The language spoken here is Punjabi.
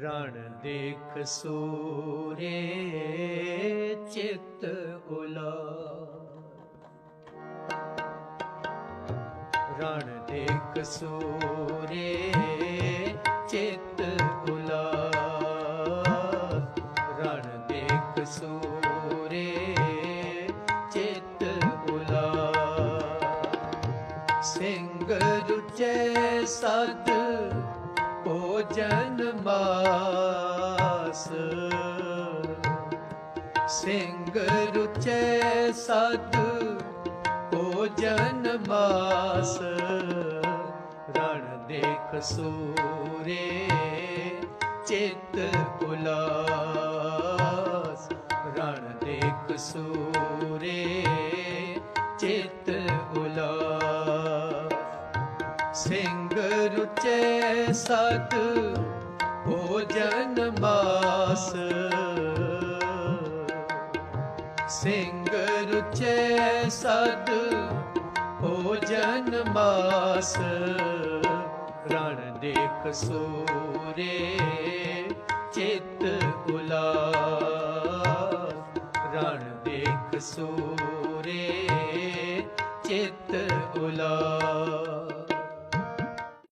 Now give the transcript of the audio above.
ਰਣ ਦੇਖ ਸੂਰੇ ਚਿਤ ਉਲਾ। ਰਣ ਦੇਖ ਸੂਰੇ ਚਿਤ ਉਲਾ। ਰਣ ਦੇਖ ਸੂਰੇ ਚਿਤ ਉਲਾ। ਸਿੰਘ ਰੁਚੈ ਸਦ ਭੋਜਨ ਮਾਸ। ਸਿੰਘ ਰੁਚੈ ਸਦ ਭੋਜਨ ਮਾਸ। ਰਣ ਦੇਖ ਸੂਰੇ ਚਿਤ ਉਲਾਸ। ਰਣ ਦੇਖ ਸੂਰੇ ਚਿਤ ਸਿੰਘ ਰੁਚੈ ਸਤ ਭੋਜਨ ਮਾਸ ਸਿੰਘ ਰੁਚੈ ਸਦ ਭੋਜਨ ਮਾਸ ਰਣ ਦੇਖ ਸੂਰੇ ਚਿਤ ਉਲਾਸ ਰਣ ਦੇਖ ਸੂਰੇ ਚਿਤ ਉਲਾਸ